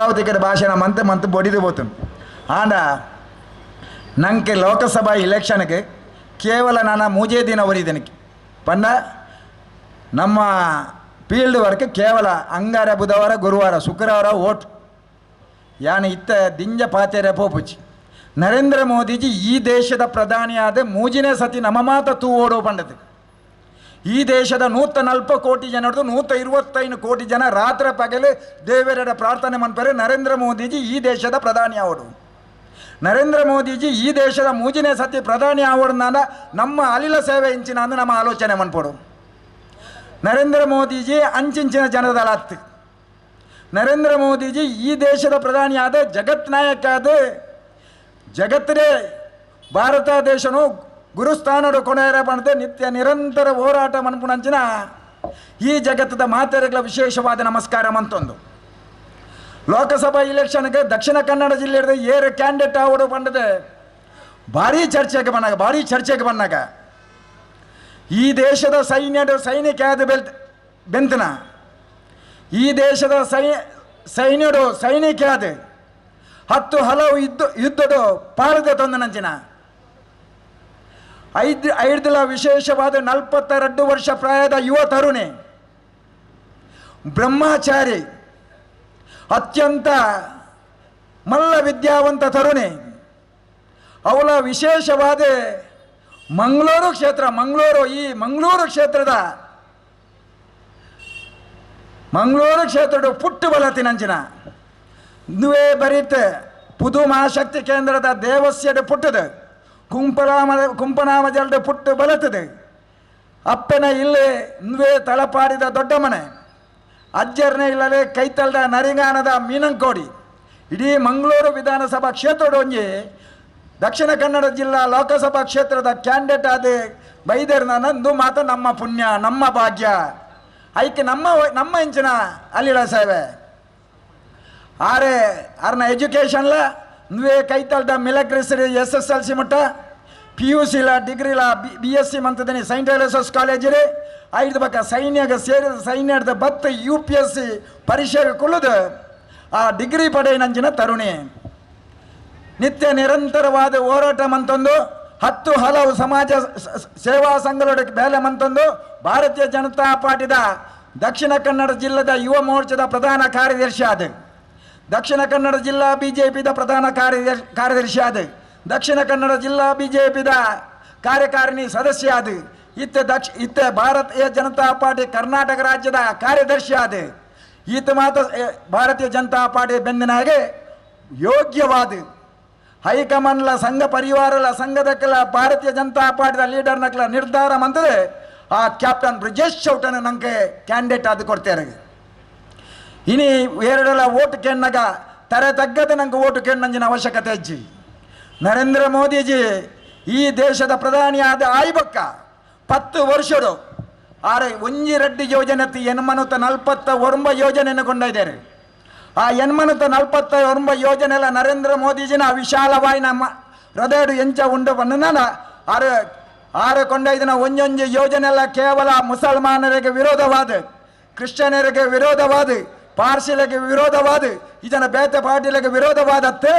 ఇక్కడ భాష month month బొడిది పోతుంది ఆండ ನಂಗೆ ಲೋಕಸಭಾ ಇಲೆಕ್ಷನ್ಗೆ ಕೇವಲ ನಾನು ಮೂಜೇ ದಿನ ಒರಿದನಿಗೆ ಪಂಡ ನಮ್ಮ ಫೀಲ್ಡ್ ವರ್ಕ್ ಕೇವಲ ಅಂಗಾರ ಬುಧವಾರ ಗುರುವಾರ ಶುಕ್ರವಾರ ಓಟ್ ಯಾನ ಇತ್ತ ದಿಂಜ ಪಾತೆರೆ ಪೋಪುಚಿ ನರೇಂದ್ರ ಮೋದಿಜಿ ಈ ದೇಶದ ಪ್ರಧಾನಿಯಾದ ಮೂಜಿನೇ ಸತಿ ನಮ್ಮ ಮಾತ ತೂ ಓಡೋ ಪಂಡದು ಈ ದೇಶದ ನೂತ ನಲ್ಪ ಕೋಟಿ ಜನರದು ನೂತ ಇರುವತ್ತೈದು ಕೋಟಿ ಜನ ರಾತ್ರಿ ಪಗಲು ದೇವರ ಪ್ರಾರ್ಥನೆ ಮಾಡ್ತಾರೆ. ನರೇಂದ್ರ ಮೋದಿಜಿ ಈ ದೇಶದ ಪ್ರಧಾನಿ ಅವರು. ನರೇಂದ್ರ ಮೋದಿಜಿ ಈ ದೇಶದ ಮೂಜಿನೇ ಸತಿ ಪ್ರಧಾನಿ ಆವಡ್ನಾದ ನಮ್ಮ ಅಲಿಲ ಸೇವೆ ಇಂಚಿನ ಅಂದು ನಮ್ಮ ಆಲೋಚನೆ ಮನ್ಪಡು ನರೇಂದ್ರ ಮೋದಿಜಿ ಅಂಚಿಂಚಿನ ಜನದ ಹತ್ತು ನರೇಂದ್ರ ಮೋದಿಜಿ ಈ ದೇಶದ ಪ್ರಧಾನಿ ಆದ ಜಗತ್ ನಾಯಕ ಆದ ಜಗತ್ತೇ ಭಾರತ ದೇಶನು ಗುರುಸ್ಥಾನದ ಕೊನೆಯರ ಪಣದೆ ನಿತ್ಯ ನಿರಂತರ ಹೋರಾಟ ಮನ್ಪುಣಂಚಿನ ಈ ಜಗತ್ತದ ಮಾತೆರೆಗಳ ವಿಶೇಷವಾದ ನಮಸ್ಕಾರ ಮಂತೊಂದು ಲೋಕಸಭಾ ಇಲೆಕ್ಷನ್ಗೆ ದಕ್ಷಿಣ ಕನ್ನಡ ಜಿಲ್ಲೆಯ ಏರು ಕ್ಯಾಂಡಿಡೇಟ್ ಆವಡು ಬಂದದೆ. ಭಾರಿ ಚರ್ಚೆಗೆ ಬಂದಾಗ, ಭಾರಿ ಚರ್ಚೆಗೆ ಬಂದಾಗ ಈ ದೇಶದ ಸೈನ್ಯದ ಸೈನಿಕ ಆದ ಬೆಲ್, ಬೆಂತನ ಈ ದೇಶದ ಸೈ ಸೈನ್ಯಡು ಸೈನಿಕ ಆದ ಹತ್ತು ಹಲವು ಯುದ್ಧ, ಯುದ್ಧದ ಪಾರದ ತಂದನಂಚಿನ ಐದು ಐದಲ ವಿಶೇಷವಾದ ನಲವತ್ತೆರಡು ವರ್ಷ ಪ್ರಾಯದ ಯುವ ತರುಣಿ, ಬ್ರಹ್ಮಚಾರಿ, ಅತ್ಯಂತ ಮಲ್ಲ ವಿದ್ಯಾವಂತ ತರುಣಿ, ಅವಳ ವಿಶೇಷವಾದ ಮಂಗಳೂರು ಕ್ಷೇತ್ರ, ಮಂಗಳೂರು ಈ ಮಂಗಳೂರು ಕ್ಷೇತ್ರದ ಮಂಗಳೂರು ಕ್ಷೇತ್ರದ ಪುಟ್ಟು ಬಲತಿನಂಚಿನ ನುವೇ ಬರೀತ ಪುದು ಮಹಾಶಕ್ತಿ ಕೇಂದ್ರದ ದೇವಸ್ಯದ ಪುಟ್ಟದು ಕುಂಪನಾಮ ಕುಂಪನಾಮ ಜಲ್ದ ಪುಟ್ಟು ಬಲತದೆ. ಅಪ್ಪನ ಇಲ್ಲೇ ನುವೇ ತಳಪಾಡಿದ ದೊಡ್ಡ ಮನೆ ಅಜ್ಜರ್ನೆ ಇಲ್ಲದೆ ಕೈತಲ್ದ ನರಿಂಗಾನದ ಮೀನಂಕೋಡಿ. ಇಡೀ ಮಂಗಳೂರು ವಿಧಾನಸಭಾ ಕ್ಷೇತ್ರದ ಒಂಜಿ ದಕ್ಷಿಣ ಕನ್ನಡ ಜಿಲ್ಲಾ ಲೋಕಸಭಾ ಕ್ಷೇತ್ರದ ಕ್ಯಾಂಡಿಡೇಟ್ ಆದ ಬೈದರ್ನ ನಂದು ಮಾತ ನಮ್ಮ ಪುಣ್ಯ, ನಮ್ಮ ಭಾಗ್ಯ. ಐಕೆ ನಮ್ಮ ನಮ್ಮ ಇಂಚಿನ ಅಲ್ಲಿಡ ಸೇವೆ ಆರೆ ಅರ್ನ ಎಜುಕೇಷನ್ಲ నువ్వే ಕೈತಲ್ದ ಮಿಲಕ್ರಿಸರಿ ಎಸ್ ಎಸ್ ಎಲ್ ಸಿ ಮಟ್ಟ P U ಸಿಲ ಡಿಗ್ರಿಲ B B S C ಮಂತದನಿ ಸೈಂಟ್ ಎಲೋಸಸ್ ಕಾಲೇಜಿರಿ ಐದು ಬಕ್ಕ ಸೈನ್ಯಗ ಸೇರಿದ ಸೈನ್ಯದ ಬತ್ತ ಯು ಪಿ ಎಸ್ ಸಿ ಪರೀಕ್ಷೆಗೆ ಕುಳಿದು ಆ ಡಿಗ್ರಿ ಪಡೆಯನಂಚಿನ ತರುಣಿ ನಿತ್ಯ ನಿರಂತರವಾದ ಹೋರಾಟ ಮಂತೊಂದು ಹತ್ತು ಹಲವು ಸಮಾಜ ಸ- ಸ- ಸೇವಾ ಸಂಘಗಳ ಬೇಲೆ ಮಂತೊಂದು ಭಾರತೀಯ ಜನತಾ ಪಾರ್ಟಿದ ದಕ್ಷಿಣ ಕನ್ನಡ ಜಿಲ್ಲೆದ ಯುವ ಮೋರ್ಚಾದ ಪ್ರಧಾನ ಕಾರ್ಯದರ್ಶಿ ಆದ ದಕ್ಷಿಣ ಕನ್ನಡ ಜಿಲ್ಲಾ ಬಿ ಜೆ ಪಿದ ಪ್ರಧಾನ ಕಾರ್ಯದರ್ಶಿ ಆದ ದಕ್ಷಿಣ ಕನ್ನಡ ಜಿಲ್ಲಾ ಬಿ ಜೆ ಪಿದ ಕಾರ್ಯಕಾರಿಣಿ ಸದಸ್ಯ ಆದ ಇತ್ತ ದಕ್ಷ ಇತ್ತ ಭಾರತೀಯ ಜನತಾ ಪಾರ್ಟಿ ಕರ್ನಾಟಕ ರಾಜ್ಯದ ಕಾರ್ಯದರ್ಶಿ ಆದ ಈತ ಮಾತ ಭಾರತೀಯ ಜನತಾ ಪಾರ್ಟಿ ಬೆಂದಿನ ಹಾಗೆ ಯೋಗ್ಯವಾದ ಹೈಕಮಾಂಡ್ಲ ಸಂಘ ಪರಿವಾರಲ ಕೆಲ ಭಾರತೀಯ ಜನತಾ ಪಾರ್ಟಿದ ಲೀಡರ್ನಕ್ಲ ನಿರ್ಧಾರ ಮಂತದೆ ಆ ಕ್ಯಾಪ್ಟನ್ ಬ್ರಿಜೇಶ್ ಚೌಟನ ನಂಗೆ ಕ್ಯಾಂಡಿಡೇಟ್ ಆದ ಕೊಡ್ತಾರೆ ಇನಿ ಎರಡಲ ಓಟ್ ಕೆಣ್ಣಗ ತರೆ ತಗ್ಗದೆ ನಂಗೆ ಓಟು ಕೆಣ್ಣಂಜಿನ ಅವಶ್ಯಕತೆ ಅಜ್ಜಿ ನರೇಂದ್ರ ಮೋದಿಜಿ ಈ ದೇಶದ ಪ್ರಧಾನಿ ಆದ ಆಯ್ಬಕ್ಕ ಪತ್ತು ವರ್ಷರು ಆರೆ ಒಂಜಿ ರೆಡ್ಡಿ ಯೋಜನೆ ಎನ್ಮನುತ ನಲ್ಪತ್ತ ಒರಂಬ ಯೋಜನೆಯನ್ನು ಕೊಂಡೊಯ್ದಾರೆ ಆ ಎನ್ಮನುತ ನಲ್ಪತ್ತ ಒರಂಬ ಯೋಜನೆ ಎಲ್ಲ ನರೇಂದ್ರ ಮೋದಿಜಿನ ವಿಶಾಲವಾಯಿ ನಮ್ಮ ಹೃದಯ ಎಂಚ ಉಂಡು ಬಂದ ಆರು ಆರು ಕೊಂಡೊಯ್ದಿನ ಒಂಜೊಂಜಿ ಯೋಜನೆ ಎಲ್ಲ ಕೇವಲ ಮುಸಲ್ಮಾನರಿಗೆ ವಿರೋಧವಾದ ಕ್ರಿಶ್ಚಿಯನರಿಗೆ ವಿರೋಧವಾದ ಪಾರ್ಸಿಲಿಗೆ ವಿರೋಧವಾದ, ಇದನ್ನ ಬೇತೆ ಪಾಟೀಲಿಗೆ ವಿರೋಧವಾದತ್ತೆ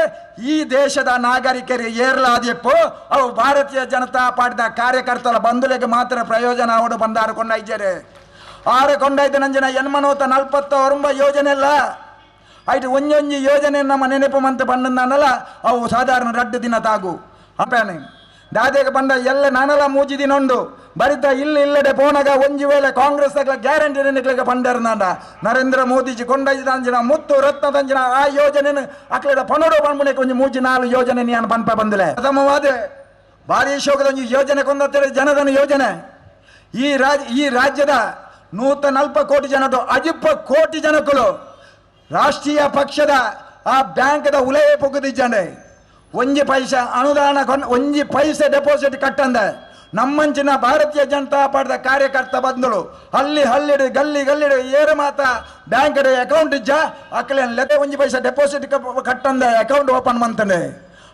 ಈ ದೇಶದ ನಾಗರಿಕರಿಗೆ ಏರ್ಲಾದಿಪ್ಪು ಅವು ಭಾರತೀಯ ಜನತಾ ಪಾರ್ಟಿದ ಕಾರ್ಯಕರ್ತರ ಬಂಧುಲಿಗೆ ಮಾತ್ರ ಪ್ರಯೋಜನ ಅವಡು ಬಂದಾರು ಕೊಂಡೈಜರೆ ಆರು ಕೊಂಡೈದು ನಂಜಿನ ಎನ್ಮನೂತ ನಲ್ಪತ್ತ ಒರಂಬ ಯೋಜನೆ ಅಲ್ಲ. ಆಯ್ತು ಒಂಜೊಂಜಿ ಯೋಜನೆ ನಮ್ಮ ನೆನಪು ಮಂತ ಬಂಡನಲ್ಲ ಅವು ಸಾಧಾರಣ ರಡ್ಡು ದಿನ ತಾಗು. ಅಪ್ಪೇನೆ ದಾದೆಗೆ ಬಂದ ಎಲ್ಲ ನಾನೆಲ್ಲ ಮೂಜಿ ದಿನ ಉಂಡು ಬರಿತ ಇಲ್ಲ ಇಲ್ಲಡೆ ಪೋನಗ ಒಂಜಿ ವೇಳೆ ಕಾಂಗ್ರೆಸ್ ಗ್ಯಾರಂಟಿ ನೆನಕ್ಲಿಗೆ ಪಂಡರ್ನಾಂಡ ನರೇಂದ್ರ ಮೋದಿಜಿ ಕೊಂಡೈದಂಜಿನ ಮುತ್ತು ರತ್ನ ತಂಜಿನ ಆ ಯೋಜನೆ ಅಕ್ಲದ ಪನೋಡು ಬಂದ್ಬಿಡಕ್ಕೆ ಒಂಜಿ ಮೂಜಿ ನಾಲ್ಕು ಯೋಜನೆ ನೀನು ಪನ್ಪ ಬಂದಿಲ್ಲ ಪ್ರಥಮವಾದ, ಭಾರಿ ಶೋಕದ ಒಂದು ಯೋಜನೆ ಕೊಂದತ್ತೇಳಿ, ಜನಧನ ಯೋಜನೆ. ಈ ರಾಜ್, ಈ ರಾಜ್ಯದ ನೂತ ನಲ್ಪ ಕೋಟಿ ಜನರು ಅಜಿಪ್ಪ ಕೋಟಿ ಜನಕ್ಕಳು ರಾಷ್ಟ್ರೀಯ ಪಕ್ಷದ ಆ ಬ್ಯಾಂಕ್ದ ಉಲಯ ಪೊಗದಿಜ್ಜಂಡೆ ಒಂಜಿ ಪೈಸೆ ಅನುದಾನ ಒಂಜಿ ಪೈಸೆ ಡೆಪಾಸಿಟ್ ಕಟ್ಟಂದ. ನಮ್ಮಂಚಿನ ಭಾರತೀಯ ಜನತಾ ಪಾರ್ಟಿದ ಕಾರ್ಯಕರ್ತ ಬಂದಳು. ಹಳ್ಳಿ ಹಳ್ಳಿಡು ಗಲ್ಲಿ ಗಲ್ಲಿಡು, ಏರು ಮಾತ. Bank account ಇಜ್ಜ. ಅಕ್ಕಲೆ ಲೆದೆ ಒಂಜಿ ಪೈಸೆ ಡೆಪಾಸಿಟ್ ಕಟ್ಟಂದ ಅಕೌಂಟ್ ಓಪನ್ ಮಂತನೆ.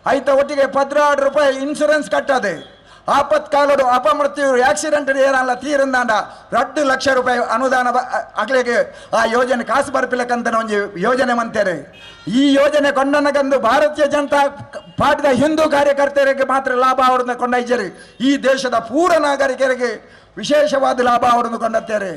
ಐತ ಒಟ್ಟಿಗೆ ಪದ್ರಾಡು ರೂಪಾಯಿ ಇನ್ಸೂರೆನ್ಸ್ ಕಟ್ಟದೆ. ಆಪತ್ಕಾಲಡು ಅಪಮೃತ್ಯು ಆಕ್ಸಿಡೆಂಟ್ ಏರಲ್ಲ ತೀರಿಂದಾಂಡ ಎರಡು ಲಕ್ಷ ರೂಪಾಯಿ ಅನುದಾನ ಆಗ್ಲಿಕ್ಕೆ ಆ ಯೋಜನೆ ಕಾಸು ಬರ್ಪಿಲ್ಲಕ್ಕಂತ ಒಂದು ಯೋಜನೆ ಮಂತೇರಿ. ಈ ಯೋಜನೆ ಕೊಂಡನಗಂದು ಭಾರತೀಯ ಜನತಾ ಪಾರ್ಟಿದ ಹಿಂದೂ ಕಾರ್ಯಕರ್ತರಿಗೆ ಮಾತ್ರ ಲಾಭ ಅವ್ರನ್ನ ಕೊಂಡೊಯ್ಯರಿ ಈ ದೇಶದ ಪೂರ ನಾಗರಿಕರಿಗೆ ವಿಶೇಷವಾದ ಲಾಭ ಅವರನ್ನು ಕೊಂಡತ್ತೇರೆ